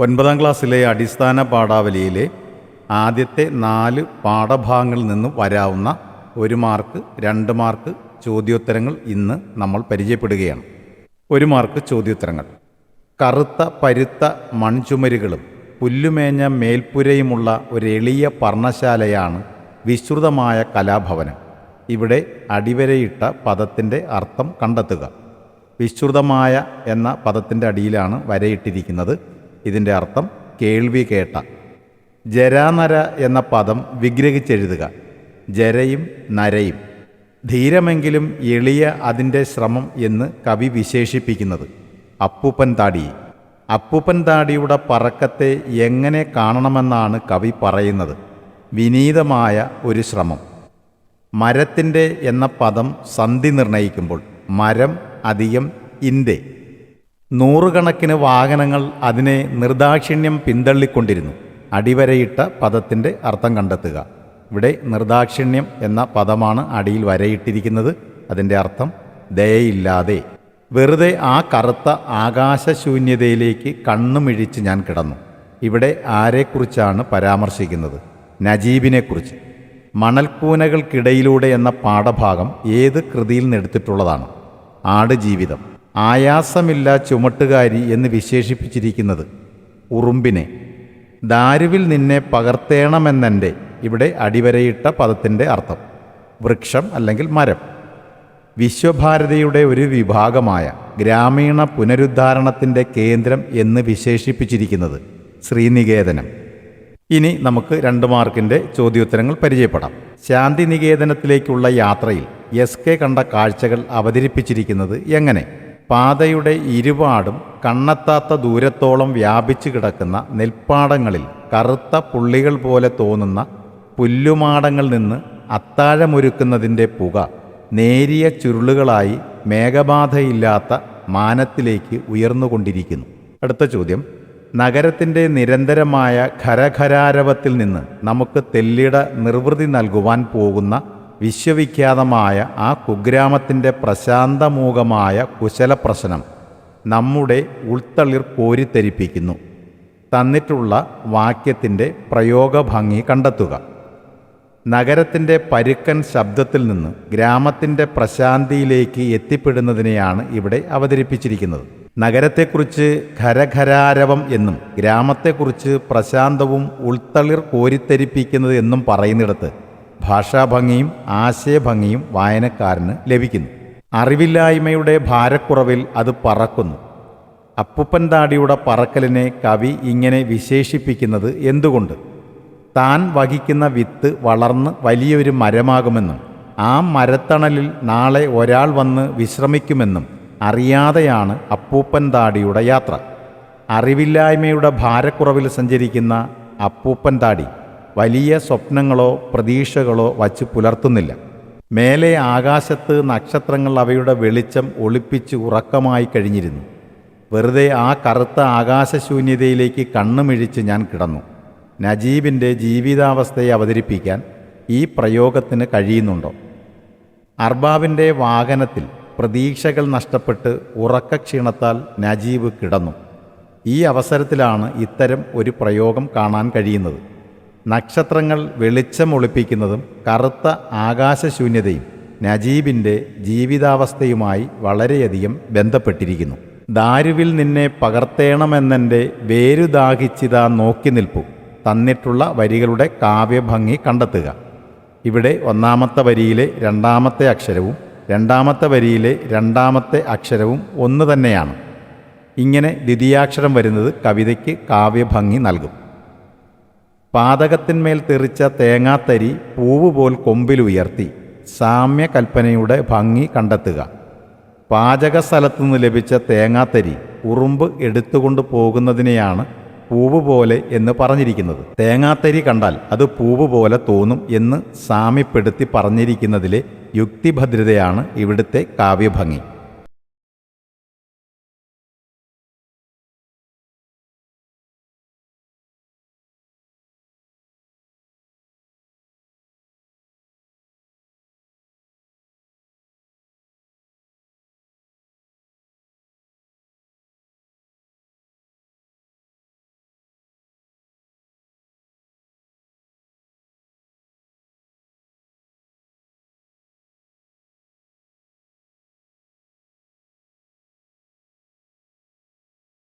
ഒൻപതാം ക്ലാസ്സിലെ അടിസ്ഥാന പാഠാവലിയിലെ ആദ്യത്തെ നാല് പാഠഭാഗങ്ങളിൽ നിന്നും വരാവുന്ന ഒരു മാർക്ക് രണ്ട് മാർക്ക് ചോദ്യോത്തരങ്ങൾ ഇന്ന് നമ്മൾ പരിചയപ്പെടുകയാണ്. ഒരു മാർക്ക് ചോദ്യോത്തരങ്ങൾ. കറുത്ത പരുത്ത മൺചുമരുകളും പുല്ലുമേഞ്ഞ മേൽപ്പുരയുമുള്ള ഒരു എളിയ പർണശാലയാണ് വിശ്രുതമായ കലാഭവനം. ഇവിടെ അടിവരയിട്ട പദത്തിന്റെ അർത്ഥം കണ്ടെത്തുക. വിശ്രുതമായ എന്ന പദത്തിന്റെ അടിയിലാണ് വരയിട്ടിരിക്കുന്നത്. ഇതിന്റെ അർത്ഥം കേൾവി കേട്ട. ജരാനര എന്ന പദം വിഗ്രഹിച്ചെഴുതുക. ജരയും നരയും. ധീരമെങ്കിലും എളിയ അതിന്റെ ശ്രമം എന്ന് കവി വിശേഷിപ്പിക്കുന്നത്. അപ്പൂപ്പൻ താടി. അപ്പൂപ്പൻ താടിയുടെ പറക്കത്തെ എങ്ങനെ കാണണമെന്നാണ് കവി പറയുന്നത്. വിനീതമായ ഒരു ശ്രമം. മരത്തിന്റെ എന്ന പദം സന്ധി നിർണയിക്കുമ്പോൾ. മരം അധികം ഇന്റെ നൂറുകണക്കിന് വാഹനങ്ങൾ അതിനെ നിർദാക്ഷിണ്യം പിന്തള്ളിക്കൊണ്ടിരുന്നു. അടിവരയിട്ട പദത്തിന്റെ അർത്ഥം കണ്ടെത്തുക. ഇവിടെ നിർദാക്ഷിണ്യം എന്ന പദമാണ് അടിയിൽ വരയിട്ടിരിക്കുന്നത്. അതിന്റെ അർത്ഥം ദയയില്ലാതെ. വെറുതെ ആ കറുത്ത ആകാശശൂന്യതയിലേക്ക് കണ്ണുമിഴിച്ച് ഞാൻ കിടന്നു. ഇവിടെ ആരെക്കുറിച്ചാണ് പരാമർശിക്കുന്നത്? നജീബിനെക്കുറിച്ച്. മണൽക്കൂനകൾക്കിടയിലൂടെ എന്ന പാഠഭാഗം ഏത് കൃതിയിൽ നിന്നെടുത്തിട്ടുള്ളതാണ് ആടുജീവിതം. ആയാസമില്ല ചുമട്ടുകാരി എന്ന് വിശേഷിപ്പിച്ചിരിക്കുന്നത്. ഉറുമ്പിനെ. ദാരുവിൽ നിന്നെ പകർത്തേണമെന്നെന്റെ ഇവിടെ അടിവരയിട്ട പദത്തിന്റെ അർത്ഥം. വൃക്ഷം അല്ലെങ്കിൽ മരം. വിശ്വഭാരതിയുടെ ഒരു വിഭാഗമായ ഗ്രാമീണ പുനരുദ്ധാരണത്തിന്റെ കേന്ദ്രം എന്ന് വിശേഷിപ്പിച്ചിരിക്കുന്നത് ശ്രീനികേതനം. ഇനി നമുക്ക് രണ്ട് മാർക്കിന്റെ ചോദ്യോത്തരങ്ങൾ പരിചയപ്പെടാം. ശാന്തിനികേതനത്തിലേക്കുള്ള യാത്രയിൽ എസ് കെ കണ്ട കാഴ്ചകൾ അവതരിപ്പിച്ചിരിക്കുന്നത് എങ്ങനെ? പാതയുടെ ഇരുപാടും കണ്ണെത്താത്ത ദൂരത്തോളം വ്യാപിച്ചു കിടക്കുന്ന നെൽപ്പാടങ്ങളിൽ കറുത്ത പുള്ളികൾ പോലെ തോന്നുന്ന പുല്ലുമാടങ്ങളിൽ നിന്ന് അത്താഴമൊരുക്കുന്നതിന്റെ പുക നേരിയ ചുരുളുകളായി മേഘബാധയില്ലാത്ത മാനത്തിലേക്ക് ഉയർന്നുകൊണ്ടിരിക്കുന്നു. അടുത്ത ചോദ്യം. നഗരത്തിന്റെ നിരന്തരമായ ഖരഖരാരവത്തിൽ നിന്ന് നമുക്ക് തെല്ലിട നിർവൃതി നൽകുവാൻ പോകുന്ന വിശ്വവിഖ്യാതമായ ആ കുഗ്രാമത്തിന്റെ പ്രശാന്തമൂകമായ കുശലപ്രശ്നം നമ്മുടെ ഉൾത്തളിർ കോരിത്തരിപ്പിക്കുന്നു. തന്നിട്ടുള്ള വാക്യത്തിന്റെ പ്രയോഗഭംഗി കണ്ടെത്തുക. നഗരത്തിന്റെ പരുക്കൻ ശബ്ദത്തിൽ നിന്ന് ഗ്രാമത്തിന്റെ പ്രശാന്തിയിലേക്ക് എത്തിപ്പെടുന്നതിനെയാണ് ഇവിടെ അവതരിപ്പിച്ചിരിക്കുന്നത്. നഗരത്തെക്കുറിച്ച് ഖരഖരാരവം എന്നും ഗ്രാമത്തെക്കുറിച്ച് പ്രശാന്തവും ഉൾത്തളിർ കോരിത്തരിപ്പിക്കുന്നത് എന്നും പറയുന്നിടത്ത് ഭാഷാഭംഗിയും ആശയഭംഗിയും വായനക്കാരന് ലഭിക്കുന്നു. അറിവില്ലായ്മയുടെ ഭാരക്കുറവിൽ അത് പറക്കുന്നു. അപ്പുപ്പൻ താടിയുടെ പറക്കലിനെ കവി ഇങ്ങനെ വിശേഷിപ്പിക്കുന്നത് എന്തുകൊണ്ട്? താൻ വഹിക്കുന്ന വിത്ത് വളർന്ന് വലിയൊരു മരമാകുമെന്നും ആ മരത്തണലിൽ നാളെ ഒരാൾ വന്ന് വിശ്രമിക്കുമെന്നും അറിയാതെയാണ് അപ്പൂപ്പൻ താടിയുടെ യാത്ര. അറിവില്ലായ്മയുടെ ഭാരക്കുറവിൽ സഞ്ചരിക്കുന്ന അപ്പൂപ്പൻ താടി വലിയ സ്വപ്നങ്ങളോ പ്രതീക്ഷകളോ വച്ച് പുലർത്തുന്നില്ല. മേലെ ആകാശത്ത് നക്ഷത്രങ്ങൾ അവയുടെ വെളിച്ചം ഒളിപ്പിച്ച് ഉറക്കമായി കഴിഞ്ഞിരുന്നു. വെറുതെ ആ കറുത്ത ആകാശശൂന്യതയിലേക്ക് കണ്ണുമിഴിച്ച് ഞാൻ കിടന്നു. നജീബിന്റെ ജീവിതാവസ്ഥയെ അവതരിപ്പിക്കാൻ ഈ പ്രയോഗത്തിന് കഴിയുന്നുണ്ടോ? അർബാബിന്റെ വാഹനത്തിൽ പ്രതീക്ഷകൾ നഷ്ടപ്പെട്ട് ഉറക്കക്ഷീണത്താൽ നജീബ് കിടന്നു. ഈ അവസരത്തിലാണ് ഇത്തരം ഒരു പ്രയോഗം കാണാൻ കഴിയുന്നത്. നക്ഷത്രങ്ങൾ വെളിച്ചമൊളിപ്പിക്കുന്നതും കറുത്ത ആകാശശൂന്യതയും നജീബിന്റെ ജീവിതാവസ്ഥയുമായി വളരെയധികം ബന്ധപ്പെട്ടിരിക്കുന്നു. ദാരുവിൽ നിന്നെ പകർത്തേണമെന്നെന്റെ വേരുദാഹിച്ചിതാ നോക്കി നിൽപ്പു. തന്നിട്ടുള്ള വരികളുടെ കാവ്യഭംഗി കണ്ടെത്തുക. ഇവിടെ ഒന്നാമത്തെ വരിയിലെ രണ്ടാമത്തെ അക്ഷരവും രണ്ടാമത്തെ വരിയിലെ രണ്ടാമത്തെ അക്ഷരവും ഒന്ന് തന്നെയാണ്. ഇങ്ങനെ ദ്വിതീയാക്ഷരം വരുന്നത് കവിതയ്ക്ക് കാവ്യഭംഗി നൽകും. പാതകത്തിന്മേൽ തെറിച്ച തേങ്ങാത്തരി പൂവ് പോൽ കൊമ്പിലുയർത്തി സാമ്യകൽപ്പനയുടെ ഭംഗി കണ്ടെത്തുക. പാചകസ്ഥലത്തു നിന്ന് ലഭിച്ച തേങ്ങാത്തരി ഉറുമ്പ് എടുത്തുകൊണ്ട് പോകുന്നതിനെയാണ് പൂവ് പോലെ എന്ന് പറഞ്ഞിരിക്കുന്നത്. തേങ്ങാത്തരി കണ്ടാൽ അത് പൂവ് പോലെ തോന്നും എന്ന് സാമ്യപ്പെടുത്തി പറഞ്ഞിരിക്കുന്നതിലെ യുക്തിഭദ്രതയാണ് ഇവിടുത്തെ കാവ്യഭംഗി.